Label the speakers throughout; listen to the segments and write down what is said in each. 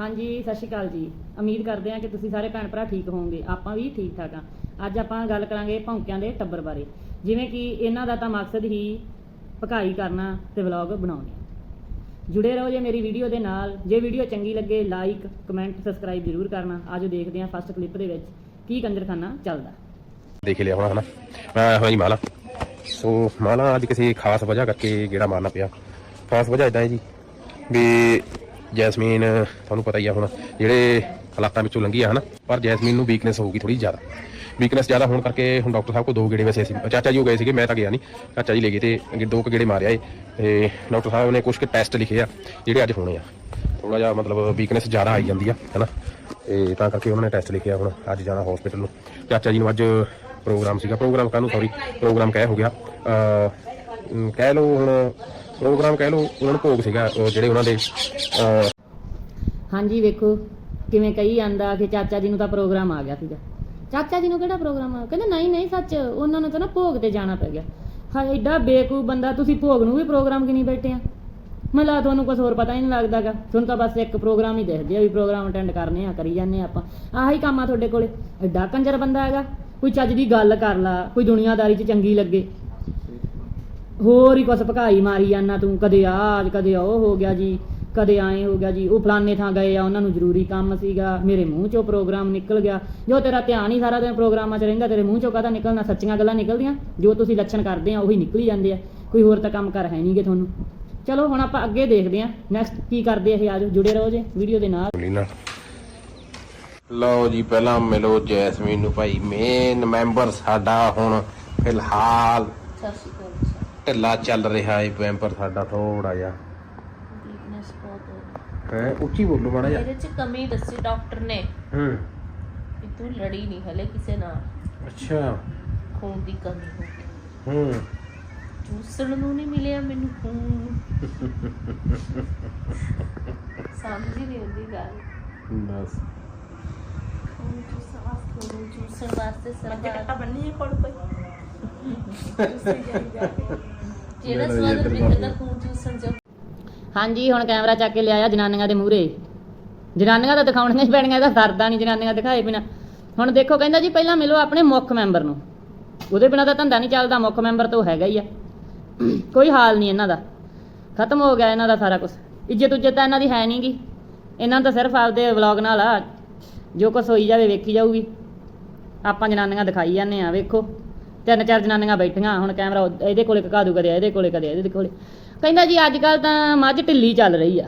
Speaker 1: ਹਾਂਜੀ, ਸਤਿ ਸ਼੍ਰੀ ਅਕਾਲ ਜੀ। ਉਮੀਦ ਕਰਦੇ ਹਾਂ ਕਿ ਤੁਸੀਂ ਸਾਰੇ ਭੈਣ ਭਰਾ ਠੀਕ ਹੋਵੋਗੇ। ਆਪਾਂ ਵੀ ਠੀਕ ਠਾਕ ਆ ਅੱਜ ਆਪਾਂ ਗੱਲ ਕਰਾਂਗੇ ਭੌਂਕਿਆਂ ਦੇ ਟੱਬਰ ਬਾਰੇ। ਜਿਵੇਂ ਕਿ ਇਹਨਾਂ ਦਾ ਤਾਂ ਮਕਸਦ ਹੀ ਭਕਾਈ ਕਰਨਾ ਤੇ ਵਲੌਗ ਬਣਾਉਣੇ। ਜੁੜੇ ਰਹੋ ਜੇ ਮੇਰੀ ਵੀਡੀਓ ਦੇ ਨਾਲ। ਜੇ ਵੀਡੀਓ ਚੰਗੀ ਲੱਗੇ ਲਾਈਕ ਕਮੈਂਟ ਸਬਸਕ੍ਰਾਈਬ ਜ਼ਰੂਰ ਕਰਨਾ। ਆਜੋ ਦੇਖਦੇ ਹਾਂ ਫਸਟ ਕਲਿੱਪ ਦੇ ਵਿੱਚ ਕੀ ਕੰਜਰਖਾਨਾ ਚੱਲਦਾ।
Speaker 2: ਦੇਖ ਲਿਆ ਹੋਣਾ, ਹਨਾ? ਮੈਂ ਹੋਈ ਮਾਲਾ। ਸੋ ਮਾਲਾ ਅੱਜ ਕਿਸੇ ਖਾਸ ਵਜ੍ਹਾ ਕਰਕੇ ਗੇੜਾ ਮਾਰਨਾ ਪਿਆ। ਖਾਸ ਵਜ੍ਹਾ ਇਦਾਂ ਹੈ ਜੀ ਵੀ ਜੈਸਮੀਨ, ਤੁਹਾਨੂੰ ਪਤਾ ਹੀ ਆ ਹੁਣ, ਜਿਹੜੇ ਹਾਲਾਤਾਂ ਵਿੱਚੋਂ ਲੰਘੀ ਆ ਹਨਾ? ਪਰ ਜੈਸਮੀਨ ਨੂੰ ਵੀਕਨੈਸ ਹੋਊਗੀ ਥੋੜੀ ਜ਼ਿਆਦਾ। ਵੀਕਨੈਸ ਜ਼ਿਆਦਾ ਹੋਣ ਕਰਕੇ ਹੁਣ ਡਾਕਟਰ ਸਾਹਿਬ ਕੋ ਦੋ ਗੇੜੇ ਵੈਸੇ ਸੀ। ਚਾਚਾ ਜੀ ਉਹ ਗਏ ਸੀਗੇ, ਮੈਂ ਤਾਂ ਗਿਆ ਨਹੀਂ। ਚਾਚਾ ਜੀ ਲੈ ਗਏ ਤੇ ਦੋ ਕੁ ਗੇੜੇ ਮਾਰਿਆ ਏ। ਤੇ ਡਾਕਟਰ ਸਾਹਿਬ ਨੇ ਕੁਝ ਕੁ ਟੈਸਟ ਲਿਖੇ ਆ, ਜਿਹੜੇ ਅੱਜ ਹੋਣੇ ਆ। ਥੋੜਾ ਜਿਹਾ ਮਤਲਬ ਵੀਕਨੈਸ ਜ਼ਿਆਦਾ ਆਈ ਜਾਂਦੀ ਆ, ਹਨਾ? ਤੇ ਤਾਂ ਕਰਕੇ ਉਹਨਾਂ ਨੇ ਟੈਸਟ ਲਿਖਿਆ ਹੁਣ, ਅੱਜ ਜਾਣਾ ਹਸਪੀਟਲ ਨੂੰ। ਚਾਚਾ ਜੀ ਨੂੰ ਅੱਜ ਪ੍ਰੋਗਰਾਮ ਸੀਗਾ। ਪ੍ਰੋਗਰਾਮ ਕਾਹਨੂੰ ਸੌਰੀ ਪ੍ਰੋਗਰਾਮ ਕਹਿ ਹੋ ਗਿਆ। ਕਹਿ ਲਓ ਹੁਣ ਪ੍ਰੋਗਰਾਮ ਕਹਿ ਲਓ ਉਹਨਾਂ ਭੋਗ ਸੀਗਾ ਉਹ ਜਿਹੜੇ ਉਹਨਾਂ ਦੇ ਅਹ,
Speaker 1: ਹਾਂਜੀ ਵੇਖੋ ਕਿਵੇਂ ਕਹੀ ਜਾਂਦਾ ਕਿ ਚਾਚਾ ਜੀ ਨੂੰ ਤਾਂ ਪ੍ਰੋਗਰਾਮ ਆ ਗਿਆ ਸੀਗਾ। ਚਾਚਾ ਜੀ ਨੂੰ ਕਿਹੜਾ ਪ੍ਰੋਗਰਾਮ ਆ? ਕਹਿੰਦੇ ਨਹੀਂ ਨਹੀਂ ਸੱਚ ਉਹਨਾਂ ਨੂੰ ਤਾਂ ਨਾ ਭੋਗ ਤੇ ਜਾਣਾ ਪੈ ਗਿਆ। ਹਾਂ ਐਡਾ ਬੇਕੂਫ ਬੰਦਾ ਤੁਸੀਂ ਭੋਗ ਨੂੰ ਵੀ ਪ੍ਰੋਗਰਾਮ ਕਿ ਬੈਠੇ ਆ? ਮਤਲਬ ਤੁਹਾਨੂੰ ਕੁਝ ਹੋਰ ਪਤਾ ਹੀ ਨਹੀਂ ਲੱਗਦਾਗਾ। ਤੁਹਾਨੂੰ ਤਾਂ ਬਸ ਇੱਕ ਪ੍ਰੋਗਰਾਮ ਹੀ ਦਿਖਦੇ ਆ ਵੀ ਪ੍ਰੋਗਰਾਮ ਅਟੈਂਡ ਕਰਨੇ ਆ ਕਰੀ ਜਾਂਦੇ ਆ ਆਪਾਂ। ਆਹੀ ਕੰਮ ਆ ਤੁਹਾਡੇ ਕੋਲੇ। ਐਡਾ ਕੰਜਰ ਬੰਦਾ ਹੈਗਾ। ਕੋਈ ਚੱਜ ਦੀ ਗੱਲ ਕਰ ਲਾ ਕੋਈ ਦੁਨੀਆਦਾਰੀ 'ਚ ਚੰਗੀ ਲੱਗੇ। ਹੋਰ ਹੀ ਕੁਛ ਭਕਾਈ ਮਾਰੀ ਜਾਂਦਾ ਤੂੰ ਕਦੇ ਆ ਕਦੇ ਉਹ ਹੋ ਗਿਆ ਜੀ ਕਦੇ ਆਏ ਹੋ ਗਿਆ ਜੀ। ਉਹ ਫਲਾਣੇ ਥਾਂ ਗਏ ਆ ਉਹਨਾਂ ਨੂੰ ਜ਼ਰੂਰੀ ਕੰਮ ਸੀਗਾ। ਮੇਰੇ ਮੂੰਹ ਚੋਂ ਪ੍ਰੋਗਰਾਮ ਨਿਕਲ ਗਿਆ। ਜੋ ਤੇਰਾ ਧਿਆਨ ਹੀ ਸਾਰਾ ਦਿਨ ਪ੍ਰੋਗਰਾਮਾਂ 'ਚ ਰਹਿੰਦਾ ਤੇਰੇ ਮੂੰਹ ਚੋਂ ਕਾਹਦਾ ਨਿਕਲਣਾ? ਸੱਚੀਆਂ ਗੱਲਾਂ ਨਿਕਲਦੀਆਂ? ਜੋ ਤੁਸੀਂ ਲੱਛਣ ਕਰਦੇ ਆ ਉਹੀ ਨਿਕਲੀ ਜਾਂਦੇ ਆ। ਕੋਈ ਹੋਰ ਤਾਂ ਕੰਮ ਕਰ ਹੈ ਨਹੀਂਗੇ ਤੁਹਾਨੂੰ। ਚਲੋ ਹੁਣ ਆਪਾਂ ਅੱਗੇ ਦੇਖਦੇ ਆ ਨੈਕਸਟ ਕੀ ਕਰਦੇ ਆ ਇਹ ਆਜੋ ਜੁੜੇ ਰਹੋ ਜੇ ਵੀਡੀਓ ਦੇ ਨਾਲ।
Speaker 2: ਨਾਲ। ਲਓ ਜੀ ਪਹਿਲਾਂ ਮਿਲੋ ਜੈਸਮੀਨ ਨੂੰ ਭਾਈ ਮੇਨ ਮੈਂਬਰ ਸਾਡਾ ਹੁਣ ਫਿਲਹਾਲ।
Speaker 3: ਸਤਿ ਸ਼੍ਰੀ ਅਕਾਲ।
Speaker 2: ਢਿੱਲਾ ਚੱਲ ਰਿਹਾ ਹੈ ਮੈਂਬਰ ਸਾਡਾ ਥੋੜਾ ਜਿਹਾ।
Speaker 3: ਵੀਕਨੈਸ ਬਹੁਤ ਹੈ।
Speaker 2: ਹੈ ਉੱਚੀ ਬੋਲੋ ਮਾੜਾ ਜਿਹਾ।
Speaker 3: ਇਹਦੇ ਚ ਕਮੀ ਦੱਸੀ ਡਾਕਟਰ ਨੇ
Speaker 2: ਹੂੰ।
Speaker 3: ਕਿ ਤੂੰ ਲੜੀ ਨਹੀਂ ਹਲੇ ਕਿਸੇ ਨਾਲ।
Speaker 2: ਅੱਛਾ।
Speaker 3: ਖੂਨ ਦੀ ਕਮੀ ਹੋ ਗਈ।
Speaker 2: ਹੂੰ।
Speaker 3: ਚੂਸਣ ਨੂੰ ਨਹੀਂ ਮਿਲਿਆ ਮੈਨੂੰ ਖੂਨ। ਸਮਝ ਹੀ ਨਹੀਂ ਹੁੰਦੀ ਗੱਲ।
Speaker 2: ਬਸ।
Speaker 3: ਖੂਨ ਚੂਸਣ ਵਾਸਤੇ ਖੂਨ ਚੂਸਣ ਵਾਸਤੇ ਸਰਕਾਰ
Speaker 4: ਬੰਨੀ ਕੋਲ ਕੋਈ?
Speaker 3: ਜਿਹੜਾ
Speaker 2: ਮੇਰਾ
Speaker 3: ਸਵਾਦ
Speaker 2: ਇੱਧਰ
Speaker 3: ਮਿੱਠ ਦਾ
Speaker 2: ਮਾਰ
Speaker 3: ਖੂਨ ਚੂਸਣ ਜੋ
Speaker 1: ਹਾਂਜੀ ਹੁਣ ਕੈਮਰਾ ਚੱਕ ਕੇ ਲਿਆਇਆ ਜਨਾਨੀਆਂ ਦੇ ਮੂਹਰੇ। ਜਨਾਨੀਆਂ ਤਾਂ ਦਿਖਾਉਣੀਆਂ ਹੀ ਪੈਣੀਆਂ ਇਹਦਾ ਸਰਦਾ ਨਹੀਂ ਜਨਾਨੀਆਂ ਦਿਖਾਏ ਬਿਨਾ। ਹੁਣ ਦੇਖੋ ਕਹਿੰਦਾ ਜੀ ਪਹਿਲਾਂ ਮਿਲੋ ਆਪਣੇ ਮੁੱਖ ਮੈਂਬਰ ਨੂੰ। ਉਹਦੇ ਬਿਨਾ ਤਾਂ ਧੰਦਾ ਨਹੀਂ ਚੱਲਦਾ ਮੁੱਖ ਮੈਂਬਰ ਤਾਂ ਉਹ ਹੈਗਾ ਹੀ ਆ। ਕੋਈ ਹਾਲ ਨਹੀਂ ਇਹਨਾਂ ਦਾ। ਖਤਮ ਹੋ ਗਿਆ ਇਹਨਾਂ ਦਾ ਸਾਰਾ ਕੁਝ ਇੱਜ਼ਤ ਉੱਜਤ ਤਾਂ ਇਹਨਾਂ ਦੀ ਹੈ ਨਹੀਂਗੀ ਇਹਨਾਂ ਨੂੰ ਤਾਂ ਸਿਰਫ ਆਪਦੇ ਵਲੌਗ ਨਾਲ ਆ। ਜੋ ਕੁਛ ਹੋਈ ਜਾਵੇ ਵੇਖੀ ਜਾਊਗੀ। ਆਪਾਂ ਜਨਾਨੀਆਂ ਦਿਖਾਈ ਜਾਂਦੇ ਆ ਵੇਖੋ। ਤਿੰਨ ਚਾਰ ਜਨਾਨੀਆਂ ਬੈਠੀਆਂ, ਹੁਣ ਕੈਮਰਾ ਉਧ- ਇਹਦੇ ਕੋਲੇ ਕਾ ਦੂ ਕਦੇ ਇਹਦੇ ਕੋਲੇ ਕਦੇ ਇਹਦੇ ਕੋਲੇ। ਕਹਿੰਦਾ ਜੀ, ਅੱਜ ਕੱਲ ਤਾਂ ਮੱਝ ਢਿੱਲੀ ਚੱਲ ਰਹੀ ਆ।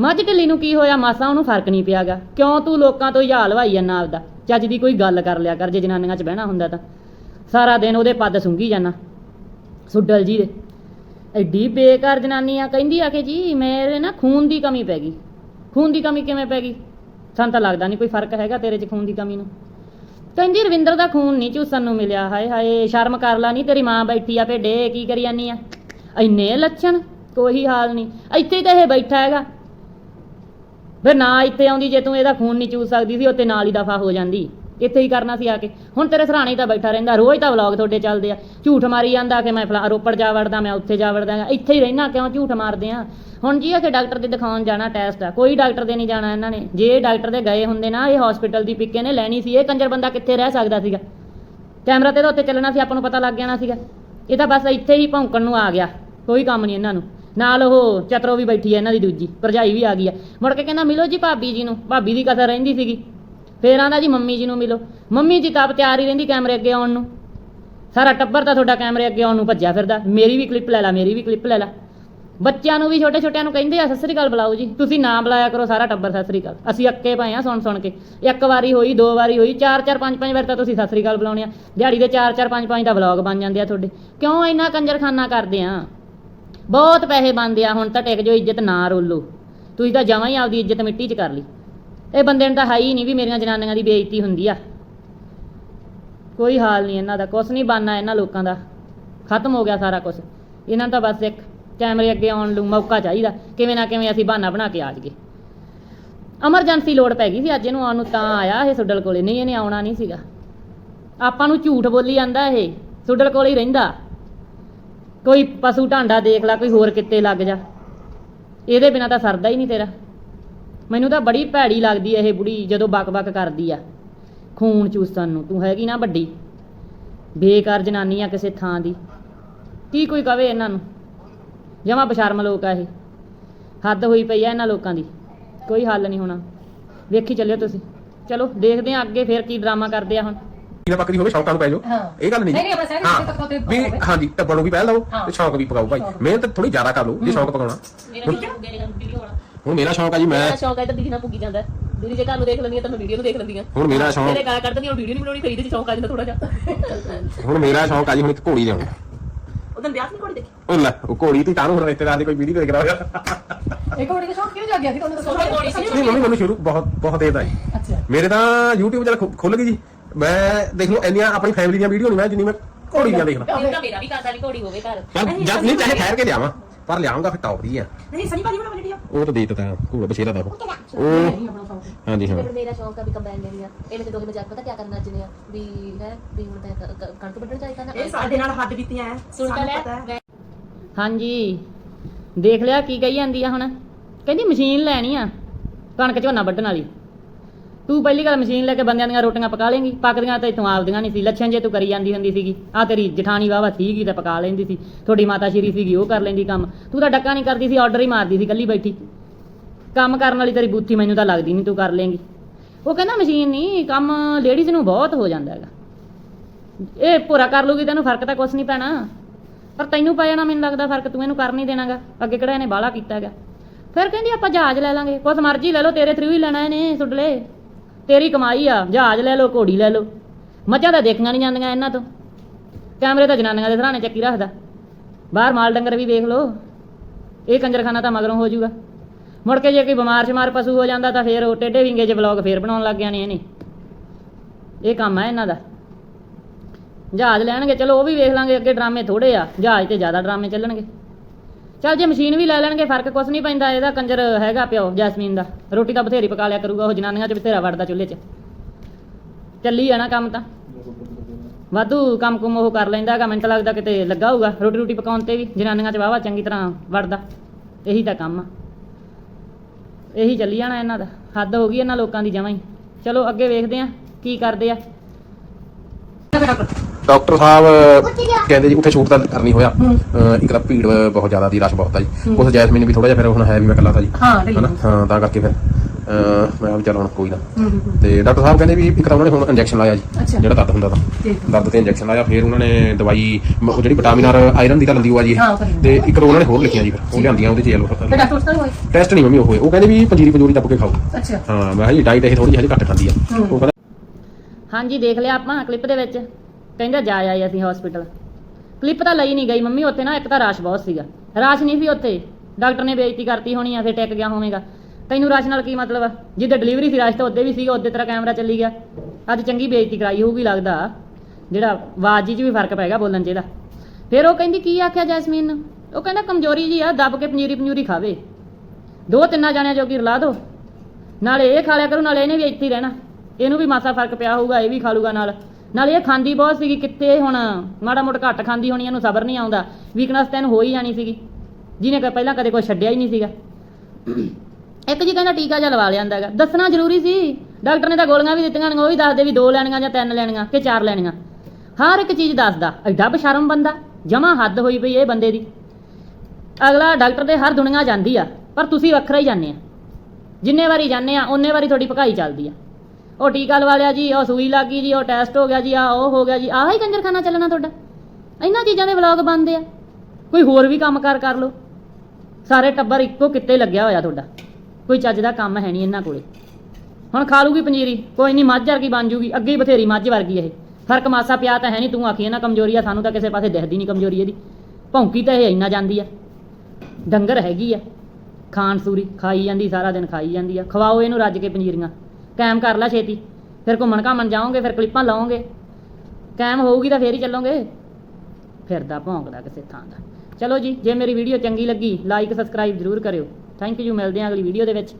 Speaker 1: ਮੱਝ ਢਿੱਲੀ ਨੂੰ ਕੀ ਹੋਇਆ? ਮਾਸਾ ਉਹਨੂੰ ਫ਼ਰਕ ਨਹੀਂ ਪਿਆਗਾ। ਕਿਉਂ ਤੂੰ ਲੋਕਾਂ ਤੋਂ ਹਿਆ ਲਵਾਈ ਜਾਂਦਾ ਆਪਦਾ? ਚੱਜ ਦੀ ਕੋਈ ਗੱਲ ਕਰ ਲਿਆ ਕਰ, ਜੇ ਜਨਾਨੀਆਂ 'ਚ ਬਹਿਣਾ ਹੁੰਦਾ ਤਾਂ। ਸਾਰਾ ਦਿਨ ਉਹਦੇ ਪੱਦ ਸੁੰਘੀ ਜਾਂਦਾ। ਸੁੱਡਲ ਜੀ ਦੇ। ਐਡੀ ਬੇਕਾਰ ਜਨਾਨੀ ਆ ਕਹਿੰਦੀ ਆ ਕਿ ਜੀ, ਮੇਰੇ ਨਾ ਖੂਨ ਦੀ ਕਮੀ ਪੈ ਗਈ। ਖੂਨ ਦੀ ਕਮੀ ਕਿਵੇਂ ਪੈ ਗਈ? ਸਾਨੂੰ ਤਾਂ ਲੱਗਦਾ ਨਹੀਂ ਕੋਈ ਫ਼ਰਕ ਹੈਗਾ ਤੇਰੇ 'ਚ ਖੂਨ ਦੀ ਕਮੀ ਨੂੰ। ਕਹਿੰਦੀ ਰਵਿੰਦਰ ਦਾ ਖੂਨ ਨਹੀਂ ਚੂਸਣ ਨੂੰ ਮਿਲਿਆ। ਹਾਏ ਹਾਏ, ਸ਼ਰਮ ਕਰ ਲਾ, ਨਹੀਂ ਤੇਰੀ ਮਾਂ ਬੈਠੀ ਆ ਭੇਡੇ, ਕੀ ਕਰੀ ਜਾਨੀ ਆ? ਇੰਨੇ ਲੱਛਣ, ਕੋਈ ਹਾਲ ਨਹੀਂ ਇੱਥੇ ਤਾਂ ਇਹ ਬੈਠਾ ਹੈਗਾ। ਫਿਰ ਨਾ ਇੱਥੇ ਆਉਂਦੀ ਜੇ ਤੂੰ ਇਹਦਾ ਖੂਨ ਨਹੀਂ ਚੂਸ ਸਕਦੀ ਸੀ ਉੱਤੇ ਨਾਲ ਹੀ ਦਫਾ ਹੋ ਜਾਂਦੀ। ਇੱਥੇ ਹੀ ਕਰਨਾ ਸੀ ਆ ਕੇ। ਹੁਣ ਤੇਰੇ ਸਰਾਣੇ ਹੀ ਤਾਂ ਬੈਠਾ ਰਹਿੰਦਾ, ਰੋਜ਼ ਤਾਂ ਵਲੌਗ ਤੁਹਾਡੇ ਚੱਲਦੇ ਆ। ਝੂਠ ਮਾਰੀ ਜਾਂਦਾ ਕਿ ਮੈਂ ਫਲਾ ਰੋਪੜ ਜਾ ਵੜਦਾ, ਮੈਂ ਉੱਥੇ ਜਾ ਵੜਦਾ ਇੱਥੇ ਹੀ ਰਹਿਣਾ, ਕਿਉਂ ਝੂਠ ਮਾਰਦੇ ਆ? ਹੁਣ ਜੀ ਆ ਡਾਕਟਰ ਦੇ ਦਿਖਾਉਣ ਜਾਣਾ ਟੈਸਟ ਆ, ਕੋਈ ਡਾਕਟਰ ਦੇ ਨਹੀਂ ਜਾਣਾ ਇਹਨਾਂ ਨੇ। ਜੇ ਡਾਕਟਰ ਦੇ ਗਏ ਹੁੰਦੇ ਨਾ, ਇਹ ਹਸਪੀਟਲ ਦੀ ਪਿੱਕੇ ਨੇ ਲੈਣੀ ਸੀ, ਇਹ ਕੰਜਰ ਬੰਦਾ ਕਿੱਥੇ ਰਹਿ ਸਕਦਾ ਸੀਗਾ? ਕੈਮਰਾ ਤੇ ਤਾਂ ਉੱਤੇ ਚੱਲਣਾ ਸੀ, ਆਪਾਂ ਨੂੰ ਪਤਾ ਲੱਗ ਜਾਣਾ ਸੀਗਾ। ਇਹ ਤਾਂ ਬਸ ਇੱਥੇ ਹੀ ਭੌਂਕਣ ਨੂੰ ਆ ਗਿਆ, ਕੋਈ ਕੰਮ ਨਹੀਂ ਇਹਨਾਂ ਨੂੰ। ਨਾਲ ਉਹ ਚਤਰੋ ਵੀ ਬੈਠੀ ਹੈ ਇਹਨਾਂ ਦੀ ਦੂਜੀ, ਭਰਜਾਈ ਵੀ ਆ ਗਈ ਆ। ਮੁੜ ਕੇ ਕਹਿੰਦਾ, ਮਿਲੋ ਜੀ ਭਾਬੀ ਜੀ ਨੂੰ। ਭਾਬੀ ਦੀ ਕਸਰ ਰਹਿੰਦੀ ਸੀਗੀ। ਫੇਰ ਆਂਦਾ ਜੀ ਮੰਮੀ ਜੀ ਨੂੰ ਮਿਲੋ। ਮੰਮੀ ਜੀ ਤਾਂ ਆਪ ਤਿਆਰ ਹੀ ਰਹਿੰਦੀ ਕੈਮਰੇ ਅੱਗੇ ਆਉਣ ਨੂੰ। ਸਾਰਾ ਟੱਬਰ ਤਾਂ ਤੁਹਾਡਾ ਕੈਮਰੇ ਅੱਗੇ ਆਉਣ ਨੂੰ ਭੱਜਿਆ ਫਿਰਦਾ। ਮੇਰੀ ਵੀ ਕਲਿੱਪ ਲੈ ਲੈ, ਮੇਰੀ ਵੀ ਕਲਿੱਪ ਲੈ ਲੈ। ਬੱਚਿਆਂ ਨੂੰ ਵੀ, ਛੋਟੇ ਛੋਟਿਆਂ ਨੂੰ ਕਹਿੰਦੇ ਆ, ਸਤਿ ਸ੍ਰੀ ਅਕਾਲ ਬੁਲਾਓ ਜੀ। ਤੁਸੀਂ ਨਾ ਬੁਲਾਇਆ ਕਰੋ ਸਾਰਾ ਟੱਬਰ, ਸਤਿ ਸ੍ਰੀ ਅਕਾਲ। ਅਸੀਂ ਅੱਕੇ ਪਏ ਆ ਸੁਣ ਸੁਣ ਕੇ। ਇੱਕ ਵਾਰੀ ਹੋਈ, ਦੋ ਵਾਰੀ ਹੋਈ, ਚਾਰ ਚਾਰ, ਪੰਜ ਪੰਜ ਵਾਰ ਤਾਂ ਤੁਸੀਂ ਸਤਿ ਸ੍ਰੀ ਅਕਾਲ ਬੁਲਾਉਣੇ ਆ। ਦਿਹਾੜੀ ਦੇ ਚਾਰ ਚਾਰ, ਪੰਜ ਪੰਜ ਦਾ ਵਲੌਗ ਬਣ ਜਾਂਦੇ ਆ ਤੁਹਾਡੇ। ਕਿਉਂ ਇੰਨਾ ਕੰਜਰਖਾਨਾ ਕਰਦੇ ਆ? ਬਹੁਤ ਪੈਸੇ ਬਣਦੇ ਆ ਹੁਣ ਤਾਂ, ਟਿਕ ਜੋ ਇੱਜ਼ਤ ਨਾ ਰੋਲੋ। ਤੁਸੀਂ ਤਾਂ ਜਮਾਂ ਹੀ ਆਪਦੀ ਇੱਜ਼ਤ ਮਿੱਟੀ 'ਚ ਕਰ ਲਈ। ਇਹ ਬੰਦੇ ਨੂੰ ਤਾਂ ਹੈ ਹੀ ਨਹੀਂ ਵੀ ਮੇਰੀਆਂ ਜਨਾਨੀਆਂ ਦੀ ਬੇਇੱਜ਼ਤੀ ਹੁੰਦੀ ਆ। ਕੋਈ ਹਾਲ ਨਹੀਂ ਇਹਨਾਂ ਦਾ, ਕੁਛ ਨਹੀਂ ਬਣਨਾ ਇਹਨਾਂ ਲੋਕਾਂ ਦਾ। ਖਤਮ ਹੋ ਗਿਆ ਸਾਰਾ ਕੁਝ ਇਹਨਾਂ ਨੂੰ ਤਾਂ ਬਸ ਇੱਕ ਕੈਮਰੇ ਅੱਗੇ ਆਉਣ ਨੂੰ ਮੌਕਾ ਚਾਹੀਦਾ, ਕਿਵੇਂ ਨਾ ਕਿਵੇਂ ਅਸੀਂ ਬਹਾਨਾ ਬਣਾ ਕੇ ਆ ਜਾਈਏ। ਐਮਰਜੈਂਸੀ ਲੋੜ ਪੈ ਗਈ ਸੀ, ਅੱਜ ਇਹਨੂੰ ਆਉਣ ਨੂੰ ਤਾਂ ਆਇਆ ਇਹ ਸੁੱਡਲ ਕੋਲੇ। ਨਹੀਂ, ਇਹਨੇ ਆਉਣਾ ਨਹੀਂ ਸੀਗਾ। ਆਪਾਂ ਨੂੰ ਝੂਠ ਬੋਲੀ ਜਾਂਦਾ ਇਹ, ਸੁੱਡਲ ਕੋਲੇ ਹੀ ਰਹਿੰਦਾ। ਕੋਈ ਪਸ਼ੂ ਢਾਂਡਾ ਦੇਖ ਲੈ, ਕੋਈ ਹੋਰ ਕਿੱਤੇ ਲੱਗ ਜਾ। ਇਹਦੇ ਬਿਨਾ ਤਾਂ ਸਰਦਾ ਹੀ ਨਹੀਂ ਤੇਰਾ। ਮੈਨੂੰ ਤਾਂ ਬੜੀ ਭੈੜੀ ਲੱਗਦੀ ਐ ਇਹ ਬੁੜੀ ਜਦੋਂ ਬਕ-ਬਕ ਕਰਦੀ ਆ। ਖੂਨ ਚੂਸਣ ਨੂੰ ਤੂੰ ਹੈਗੀ ਨਾ ਵੱਡੀ। ਬੇਕਾਰ ਜਨਾਨੀ ਆ ਕਿਸੇ ਥਾਂ ਦੀ। ਕੀ ਕੋਈ ਕਵੇ ਇਹਨਾਂ ਨੂੰ? ਜਮਾ ਬਸ਼ਰਮ ਲੋਕ ਆ ਇਹ। ਹੱਦ ਹੋਈ ਪਈ ਆ ਇਹਨਾਂ ਲੋਕਾਂ ਦੀ। ਕੋਈ ਹੱਲ ਨਹੀਂ ਹੋਣਾ। ਵੇਖੀ ਚੱਲਿਓ ਤੁਸੀਂ। ਚਲੋ ਦੇਖਦੇ ਆ ਅੱਗੇ ਫੇਰ ਕੀ ਡਰਾਮਾ ਕਰਦੇ ਆ ਹੁਣ।
Speaker 2: ਜਿਹਦਾ ਪੱਕਦੀ ਹੋਵੇ ਸ਼ੌਂਕਾਂ ਨੂੰ ਪੈ ਜਾਓ। ਇਹ ਗੱਲ ਨਹੀਂ
Speaker 4: ਨਹੀਂ, ਨਹੀਂ, ਆਪਾਂ ਸਹਿਮਤ ਹਾਂ, ਤੱਕ ਤੇ
Speaker 2: ਵੀ। ਹਾਂਜੀ ਟੱਬਰ ਨੂੰ ਵੀ ਪਹਿਲ ਲਓ। ਤੇ ਸ਼ੌਂਕ ਵੀ ਪਕਾਓ ਭਾਈ। ਮਿਹਨਤ ਥੋੜੀ ਜ਼ਿਆਦਾ ਕਰ ਲਓ ਜੇ ਸ਼ੌਂਕ ਪਕਾਉਣਾ। ਹੁਣ ਮੇਰਾ ਸ਼ੌਂਕ ਆ ਜੀ ਮੈਂ।
Speaker 5: ਮੇਰਾ ਸ਼ੌਂਕ ਹੈ ਤਾਂ ਦੀਦੀ ਨਾਲ ਪੁੱਗੀ ਜਾਂਦਾ। ਹੈ। ਦੀਦੀ ਜੇ ਘਰ ਨੂੰ ਦੇਖ ਲੈਂਦੀ ਆ ਤਾਂ ਮੈਂ ਵੀਡੀਓ ਨੂੰ ਦੇਖ ਲੈਂਦੀ ਆ
Speaker 2: ਹੁਣ ਮੇਰਾ ਸ਼ੌਂਕ
Speaker 5: ਮੇਰੇ ਗਾਲਾਂ ਕੱਢਦੀ ਉਹ ਵੀਡੀਓ ਨਹੀਂ ਬਣਾਉਣੀ ਖਰੀਦ ਚ ਸ਼ੌਂਕ ਆ ਜਾਂਦਾ ਥੋੜਾ ਜਿਹਾ।
Speaker 2: ਹੁਣ ਮੇਰਾ ਸ਼ੌਂਕ ਆ ਜੀ ਹੁਣ ਇੱਕ ਘੋੜੀ ਲਿਆਉਣੀ।
Speaker 5: ਉਦੋਂ ਵਿਆਹ ਨਹੀਂ ਕੋੜੀ ਦੇਖੀ?
Speaker 2: ਉਹ ਲੈ ਉਹ ਘੋੜੀ ਤੇ ਕਾਹਨੂੰ ਹੁਣ ਰਿਸ਼ਤੇਦਾਰ ਦੀ ਕੋਈ ਵੀਡੀਓ ਦੇਖ ਰਿਹਾ ਹੋਇਆ
Speaker 4: ਇੱਕ ਵਾਰੀ ਦਾ ਸ਼ੌਕ ਕਿਉਂ ਜਾਗ ਗਿਆ ਸੀ ਤੁਹਾਨੂੰ
Speaker 5: ਸੋਹਣੀ ਘੋੜੀ ਸੀ।
Speaker 2: ਨਹੀਂ ਮੰਮੀ ਮੈਨੂੰ ਸ਼ੁਰੂ ਬਹੁਤ ਬਹੁਤ ਦੇਰ ਦਾ ਜੀ।
Speaker 4: ਅੱਛਾ।
Speaker 2: ਮੇਰੇ ਤਾਂ YouTube ਚੈਨਲ ਖੁੱਲ ਗਈ ਜੀ। ਮੈਂ ਦੇਖ ਲਓ ਇੰਨੀਆਂ ਆਪਣੀ ਫੈਮਿਲੀ ਦੀਆਂ ਵੀਡੀਓ ਨਹੀਂ ਮੈਂ ਜਿੰਨੀ ਮੈਂ ਘੋੜੀ ਦੀਆਂ ਦੇਖਦਾ
Speaker 5: ਦਿਲ ਤਾਂ ਮੇਰਾ ਵੀ ਕਰਦਾ ਵੀ ਘੋੜੀ ਹੋਵੇ ਘਰ।
Speaker 2: ਪਰ ਜਦ ਨਹੀਂ ਚਾਹੇ ਠਹਿਰ ਕੇ ਲਿਆਵਾਂ। ਪਰ ਲਿਆਉਂਗਾ ਫਿਰ ਟੌਪ ਦੀ ਆ।
Speaker 5: ਨਹੀਂ ਸਨੀ ਭਾਜੀ ਬਣਾ
Speaker 2: ਉਹ ਤਾਂ ਦੇ ਦਿੱਤਾ ਘੋੜਾ ਬਛੇਰਾ ਦਾ ਉਹ।
Speaker 4: ਨਹੀਂ ਆਪਣਾ ਸ਼ੌਕ।
Speaker 2: ਹਾਂਜੀ ਹਾਂ।
Speaker 5: ਫਿਰ ਮੇਰਾ ਸ਼ੌਂਕ ਆ ਵੀ ਕੰਬਾਈਨ ਲੈਣੀ ਆ। ਇਹਨੇ ਤੇ ਦੋਗੇ ਮਜ਼ਾਕ ਪਤਾ ਕੀ ਕਰਨਾ ਜਿੰਨੇ ਆ? ਵੀ ਹੈ ਵੀ ਹੁਣ ਤਾਂ ਕ- ਕ- ਕਣਕ ਵੱਢਣ ਜਾਈਦਾ ਨਾ।
Speaker 6: ਇਹ ਸਾਡੇ ਨਾਲ ਹੱਦ ਬੀਤੀਆਂ ਐ।
Speaker 5: ਸੁਣ ਤਾਂ
Speaker 6: ਸਾਨੂੰ ਪਤਾ
Speaker 5: ਲੈ
Speaker 6: ਹੈ।
Speaker 1: ਹਾਂਜੀ। ਦੇਖ ਲਿਆ ਕੀ ਕਹੀ ਜਾਂਦੀ ਆ ਹੁਣ। ਕਹਿੰਦੀ ਮਸ਼ੀਨ ਲੈਣੀ ਆ ਕਣਕ ਝੋਨਾ ਵੱਢਣ ਵਾਲੀ। ਤੂੰ ਪਹਿਲੀ ਗੱਲ ਮਸ਼ੀਨ ਲੈ ਕੇ ਬੰਦਿਆਂ ਦੀਆਂ ਰੋਟੀਆਂ ਪਕਾ ਲੇਂਗੀ ਪੱਕਦੀਆਂ ਤਾਂ ਤੂੰ ਆਪਦੀਆਂ ਨਹੀਂ ਸੀ। ਲੱਛਣ ਜੇ ਤੂੰ ਕਰੀ ਜਾਂਦੀ ਹੁੰਦੀ ਸੀਗੀ ਆ ਤੇਰੀ ਜਠਾਣੀ ਵਾਵਾ ਸੀਗੀ ਤਾਂ ਪਕਾ ਲੈਂਦੀ ਸੀ। ਤੁਹਾਡੀ ਮਾਤਾ ਸ਼੍ਰੀ ਸੀਗੀ, ਉਹ ਕਰ ਲੈਂਦੀ ਕੰਮ। ਤੂੰ ਤਾਂ ਡੱਕਾ ਨਹੀਂ ਕਰਦੀ ਸੀ, ਆਰਡਰ ਹੀ ਮਾਰਦੀ ਸੀ ਕੱਲੀ ਬੈਠੀ। ਕੰਮ ਕਰਨ ਵਾਲੀ ਤੇਰੀ ਬੂਥੀ ਮੈਨੂੰ ਤਾਂ ਲੱਗਦੀ ਨਹੀਂ ਤੂੰ ਕਰ ਲੇਂਗੀ। ਉਹ ਕਹਿੰਦਾ ਮਸ਼ੀਨ ਨਹੀਂ, ਕੰਮ ਲੇਡੀਜ਼ ਨੂੰ ਬਹੁਤ ਹੋ ਜਾਂਦਾ ਹੈਗਾ। ਇਹ ਪੂਰਾ ਕਰ ਲੂਗੀ ਤੈਨੂੰ ਫ਼ਰਕ ਤਾਂ ਕੁਛ ਨਹੀਂ ਪੈਣਾ। ਪਰ ਤੈਨੂੰ ਪੈ ਜਾਣਾ, ਮੈਨੂੰ ਲੱਗਦਾ ਫ਼ਰਕ, ਤੂੰ ਇਹਨੂੰ ਕਰ ਨਹੀਂ ਦੇਣਾਗਾ। ਅੱਗੇ ਕਿਹੜਾ ਇਹਨੇ ਬਾਹਲਾ ਕੀਤਾ ਹੈਗਾ। ਫਿਰ ਕਹਿੰਦੀ ਆਪਾਂ ਜਹਾਜ਼ ਲੈ ਲਾਂਗੇ, ਕੁਛ ਮਰਜ਼ੀ ਲੈ ਲਓ, ਤੇਰੇ ਥਰੂ ਹੀ ਲੈਣਾ ਇਹਨੇ ਸੁੱਡਲੇ ਤੇਰੀ ਕਮਾਈ ਆ, ਜਹਾਜ਼ ਲੈ ਲਓ, ਘੋੜੀ ਲੈ ਲਓ। ਮੱਝਾਂ ਤਾਂ ਦੇਖੀਆਂ ਨਹੀਂ ਜਾਂਦੀਆਂ ਇਹਨਾਂ ਤੋਂ। ਕੈਮਰੇ ਤਾਂ ਜਨਾਨੀਆਂ ਦੇ ਸਰਾਣੇ ਚੱਕੀ ਰੱਖਦਾ। ਬਾਹਰ ਮਾਲ ਡੰਗਰ ਵੀ ਵੇਖ ਲਓ। ਇਹ ਕੰਜਰਖਾਨਾ ਤਾਂ ਮਗਰੋਂ ਹੋ ਜਾਊਗਾ। ਮੁੜ ਕੇ ਜੇ ਕੋਈ ਬਿਮਾਰ ਸ਼ਮਾਰ ਪਸ਼ੂ ਹੋ ਜਾਂਦਾ ਤਾਂ ਫੇਰ ਉਹ ਟੇਢੇ ਵਿੰਗੇ 'ਚ ਵਲੌਗ ਫੇਰ ਬਣਾਉਣ ਲੱਗ ਜਾਣੇ ਇਹਨੇ। ਇਹ ਕੰਮ ਹੈ ਇਹਨਾਂ ਦਾ। ਜਹਾਜ਼ ਲੈਣਗੇ, ਚਲੋ ਉਹ ਵੀ ਵੇਖ ਲਾਂਗੇ, ਅੱਗੇ ਡਰਾਮੇ ਥੋੜੇ ਆ। ਜਹਾਜ਼ ਤੇ ਜ਼ਿਆਦਾ ਡਰਾਮੇ ਚੱਲਣਗੇ। ਚੱਲ ਜੇ ਮਸ਼ੀਨ ਵੀ ਲੈ ਲੈਣਗੇ, ਫ਼ਰਕ ਕੁਛ ਨਹੀਂ ਪੈਂਦਾ, ਇਹਦਾ ਕੰਜਰ ਹੈਗਾ ਪਿਓ ਜੈਸਮੀਨ ਦਾ। ਰੋਟੀ ਤਾਂ ਬਥੇਰੀ ਪਕਾ ਲਿਆ ਕਰੂਗਾ, ਉਹ ਜਨਾਨੀਆਂ 'ਚ ਬਥੇਰਾ ਵੜਦਾ ਚੁੱਲ੍ਹੇ 'ਚ। ਚੱਲੀ ਜਾਣਾ ਕੰਮ ਤਾਂ। ਵਾਧੂ ਕੰਮ ਕੁਮ ਉਹ ਕਰ ਲੈਂਦਾ ਹੈਗਾ, ਮੈਨੂੰ ਤਾਂ ਲੱਗਦਾ ਕਿਤੇ ਲੱਗਾ ਹੋਊਗਾ। ਰੋਟੀ ਰੋਟੀ ਪਕਾਉਣ ਤੇ ਵੀ ਜਨਾਨੀਆਂ 'ਚ ਵਾਵਾ ਚੰਗੀ ਤਰ੍ਹਾਂ ਵੜਦਾ। ਇਹੀ ਤਾਂ ਕੰਮ ਆ। ਇਹੀ ਚੱਲੀ ਜਾਣਾ ਇਹਨਾਂ ਦਾ। ਹੱਦ ਹੋ ਗਈ ਇਹਨਾਂ ਲੋਕਾਂ ਦੀ ਜਮਾਂ ਹੀ। ਚਲੋ ਅੱਗੇ ਵੇਖਦੇ ਆ, ਕੀ ਕਰਦੇ ਆ।
Speaker 2: ਡਾਕਟਰ ਸਾਹਿਬ ਕਹਿੰਦੇ ਜੀ ਉੱਥੇ ਛੂਟ ਤਾਂ ਕਰਨੀ ਹੋਇਆ। ਅਹ ਇੱਕ ਤਾਂ ਭੀੜ ਬਹੁਤ ਜ਼ਿਆਦਾ ਦੀ ਰਸ਼ ਬਹੁਤ ਆ ਜੀ। ਉਸ ਜੈਸਮੀਨ ਵੀ ਥੋੜਾ ਜਿਹਾ ਫਿਰ ਹੁਣ ਹੈ ਵੀ ਮੈਂ ਇਕੱਲਾ ਤਾਂ ਜੀ।
Speaker 4: ਹਾਂ ਠੀਕ
Speaker 2: ਹਨਾ? ਹਾਂ ਤਾਂ ਕਰਕੇ ਫਿਰ ਅਹ ਮੈਂ ਵੀ ਚੱਲ ਹੁਣ ਕੋਈ ਨਾ। ਤੇ ਡਾਕਟਰ ਸਾਹਿਬ ਕਹਿੰਦੇ ਵੀ ਇੱਕ ਤਾਂ ਉਹਨਾਂ ਨੇ ਹੁਣ ਇੰਜੈਕਸ਼ਨ ਲਾਇਆ ਜੀ
Speaker 4: ਅੱਛਾ।
Speaker 2: ਜਿਹੜਾ ਦਰਦ ਹੁੰਦਾ ਤਾਂ।
Speaker 4: ਠੀਕ
Speaker 2: ਦਰਦ ਤੇ ਇੰਜੈਕਸ਼ਨ ਲਾਇਆ ਫਿਰ ਉਹਨਾਂ ਨੇ ਦਵਾਈ ਮ- ਉਹ ਜਿਹੜੀ ਵਿਟਾਮਿਨ ਆਰ ਆਇਰਨ ਦੀ ਤਾਂ ਲੰਦੀ ਉਹ ਆ ਜੀ। ਇਹ।
Speaker 4: ਹਾਂ, ਉਹ
Speaker 2: ਤਾਂ ਇੱਕ ਦੋ ਉਹਨਾਂ ਨੇ ਹੋਰ ਲਿਖੀਆਂ ਜੀ ਫਿਰ ਉਹ ਲਿਆਂਦੀਆਂ ਉਹਦੇ ਚ ਯੈਲੋ
Speaker 4: ਤੇ ਡਾਕਟਰ ਉਸਤਾਦ ਹੋਏ?
Speaker 2: ਟੈਸਟ ਨਹੀਂ ਮੰਮੀ ਉਹ ਹੋਏ। ਉਹ ਕਹਿੰਦੇ ਵੀ ਪੰਜੀਰੀ ਪੰਜੂਰੀ ਦੱਬ ਕੇ ਖਾਓ।
Speaker 4: ਅੱਛਾ।
Speaker 2: ਹਾਂ ਮੈਂ ਕਿਹਾ ਜੀ ਡਾਈਟ ਇਹ ਥੋੜੀ ਜਿਹੀ ਹਜੇ ਘੱਟ ਖਾਂਦੀ ਆ। ਉਹ ਕਹਿੰਦਾ
Speaker 1: ਹਾਂਜੀ ਦੇਖ ਲਿਆ ਆਪਾਂ ਕਲਿੱਪ ਦੇ ਵਿੱਚ। ਕਹਿੰਦਾ, ਜਾ ਆਏ ਅਸੀਂ ਹਸਪੀਟਲ ਕਲਿੱਪ ਤਾਂ ਲਈ ਨਹੀਂ ਗਈ ਮੰਮੀ, ਉੱਥੇ ਨਾ ਇੱਕ ਤਾਂ ਰਸ਼ ਬਹੁਤ ਸੀਗਾ। ਰਸ਼ ਨਹੀਂ ਸੀ ਉੱਥੇ। ਡਾਕਟਰ ਨੇ ਬੇਇੱਜ਼ਤੀ ਕਰਤੀ ਹੋਣੀ ਆ, ਫਿਰ ਟਿਕ ਗਿਆ ਹੋਵੇਗਾ। ਤੈਨੂੰ ਰਸ਼ ਨਾਲ ਕੀ ਮਤਲਬ ਆ? ਜਿੱਦੇ ਡਿਲੀਵਰੀ ਸੀ, ਰਸ਼ ਤਾਂ ਉਹਦੇ ਵੀ ਸੀਗਾ ਉਹਦੇ ਤੇਰਾ ਕੈਮਰਾ ਚੱਲੀ ਗਿਆ। ਅੱਜ ਚੰਗੀ ਬੇਇੱਜ਼ਤੀ ਕਰਾਈ ਹੋਊਗੀ ਲੱਗਦਾ। ਜਿਹੜਾ ਆਵਾਜ਼ 'ਚ ਵੀ ਫ਼ਰਕ ਪੈਗਾ ਬੋਲਣ 'ਚ ਇਹਦਾ। ਫਿਰ ਉਹ ਕਹਿੰਦੀ, ਕੀ ਆਖਿਆ ਜੈਸਮੀਨ? ਨੂੰ ਉਹ ਕਹਿੰਦਾ, ਕਮਜ਼ੋਰੀ ਜੀ ਆ, ਦੱਬ ਕੇ ਪਨੀਰੀ ਪਨੀਰੀ ਖਾਵੇ। ਦੋ ਤਿੰਨਾਂ ਜਾਣਿਆਂ ਜੋਗੀ ਰਲਾ ਦੋ। ਨਾਲੇ ਇਹ ਖਾ ਲਿਆ ਕਰੂ, ਨਾਲੇ ਇਹਨੇ ਵੀ ਇੱਥੇ ਹੀ ਰਹਿਣਾ। ਇਹਨੂੰ ਵੀ ਮਾਸਾ ਫ਼ਰਕ ਪਿਆ ਹੋਊਗਾ, ਇਹ ਵੀ ਖਾ ਲੂਗਾ ਨਾਲ। ਨਾਲੇ ਇਹ ਖਾਂਦੀ ਬਹੁਤ ਸੀਗੀ, ਕਿੱਥੇ ਹੁਣ ਮਾੜਾ ਮੋਟਾ ਘੱਟ ਖਾਂਦੀ ਹੋਣੀ, ਇਹਨੂੰ ਸਬਰ ਨਹੀਂ ਆਉਂਦਾ। ਵੀਕਨੈਸ ਤਾਂ ਇਹਨੂੰ ਹੋ ਹੀ ਜਾਣੀ ਸੀਗੀ। ਜਿਹਨੇ ਕ ਪਹਿਲਾਂ ਕਦੇ ਕੋਈ ਛੱਡਿਆ ਹੀ ਨਹੀਂ ਸੀਗਾ। ਇੱਕ ਜੀ ਕਹਿੰਦਾ ਟੀਕਾ ਜਿਹਾ ਲਵਾ ਲਿਆਂਦਾ ਹੈਗਾ। ਦੱਸਣਾ ਜ਼ਰੂਰੀ ਸੀ, ਡਾਕਟਰ ਨੇ ਤਾਂ ਗੋਲੀਆਂ ਵੀ ਦਿੱਤੀਆਂ ਨੇ, ਉਹ ਵੀ ਦੱਸਦੇ ਵੀ ਦੋ ਲੈਣੀਆਂ ਜਾਂ ਤਿੰਨ ਲੈਣੀਆਂ ਕਿ ਚਾਰ ਲੈਣੀਆਂ। ਹਰ ਇੱਕ ਚੀਜ਼ ਦੱਸਦਾ। ਐਡਾ ਬਸ਼ਰਮ ਬੰਦਾ, ਜਮਾ ਹੱਦ ਹੋਈ ਪਈ ਇਹ ਬੰਦੇ ਦੀ। ਅਗਲਾ ਡਾਕਟਰ ਦੇ ਹਰ ਦੁਨੀਆ ਜਾਂਦੀ ਆ, ਪਰ ਤੁਸੀਂ ਵੱਖਰਾ ਹੀ ਜਾਂਦੇ ਆ। ਜਿੰਨੇ ਵਾਰੀ ਜਾਂਦੇ ਆ ਉਹਨੇ ਵਾਰੀ ਤੁਹਾਡੀ ਭਕਾਈ ਚੱਲਦੀ ਆ। ਉਹ ਟੀਕਾ ਲਵਾ ਲਿਆ ਜੀ, ਉਹ ਸੂਈ ਲੱਗ ਗਈ ਜੀ, ਉਹ ਟੈਸਟ ਹੋ ਗਿਆ ਜੀ ਆ ਉਹ ਹੋ ਗਿਆ ਜੀ, ਆਹ ਹੀ ਕੰਜਰਖਾਨਾ ਚੱਲਣਾ ਤੁਹਾਡਾ। ਇਹਨਾਂ ਚੀਜ਼ਾਂ ਦੇ ਵਲੌਗ ਬਣਦੇ ਆ। ਕੋਈ ਹੋਰ ਵੀ ਕੰਮ ਕਾਰ ਕਰ ਲਓ। ਸਾਰੇ ਟੱਬਰ ਇੱਕੋ ਕਿੱਤੇ ਲੱਗਿਆ ਹੋਇਆ ਤੁਹਾਡਾ। ਕੋਈ ਚੱਜ ਦਾ ਕੰਮ ਹੈ ਨਹੀਂ ਇਹਨਾਂ ਕੋਲੇ। ਹੁਣ ਖਾ ਲੂਗੀ ਪੰਜੀਰੀ, ਕੋਈ ਨਹੀਂ, ਮੱਝ ਵਰਗੀ ਬਣ ਜੂਗੀ। ਅੱਗੇ ਹੀ ਬਥੇਰੀ ਮੱਝ ਵਰਗੀ ਇਹ। ਫ਼ਰਕ ਮਾਸਾ ਪਿਆ ਤਾਂ ਹੈ ਨਹੀਂ, ਤੂੰ ਆਖੀ ਨਾ ਕਮਜ਼ੋਰੀ ਆ, ਸਾਨੂੰ ਤਾਂ ਕਿਸੇ ਪਾਸੇ ਦਿਖਦੀ ਨਹੀਂ ਕਮਜ਼ੋਰੀ ਇਹਦੀ। ਭੌਂਕੀ ਤਾਂ ਇਹ ਇੰਨਾ ਜਾਂਦੀ ਆ। ਡੰਗਰ ਹੈਗੀ ਆ। ਖਾਣ ਸੂਰੀ ਖਾਈ ਜਾਂਦੀ, ਸਾਰਾ ਦਿਨ ਖਾਈ ਜਾਂਦੀ ਆ। ਖਵਾਓ ਇਹਨੂੰ ਰੱਜ ਕੇ ਪੰਜੀਰੀਆਂ। ਕਾਇਮ ਕਰ ਲੈ ਛੇਤੀ। ਫਿਰ ਘੁੰਮਣ ਘਾਮਣ ਜਾਓਗੇ, ਫਿਰ ਕਲਿੱਪਾਂ ਲਾਓਗੇ। ਕਾਇਮ ਹੋਊਗੀ ਤਾਂ ਫੇਰ ਹੀ ਚੱਲੋਗੇ। ਫਿਰਦਾ ਭੌਂਕਦਾ ਕਿਸੇ ਥਾਂ ਦਾ। ਚਲੋ ਜੀ, ਜੇ ਮੇਰੀ ਵੀਡੀਓ ਚੰਗੀ ਲੱਗੀ ਲਾਈਕ ਸਬਸਕ੍ਰਾਈਬ ਜ਼ਰੂਰ ਕਰਿਓ। ਥੈਂਕ ਯੂ ਮਿਲਦੇ ਹਾਂ ਅਗਲੀ ਵੀਡੀਓ ਦੇ ਵਿੱਚ।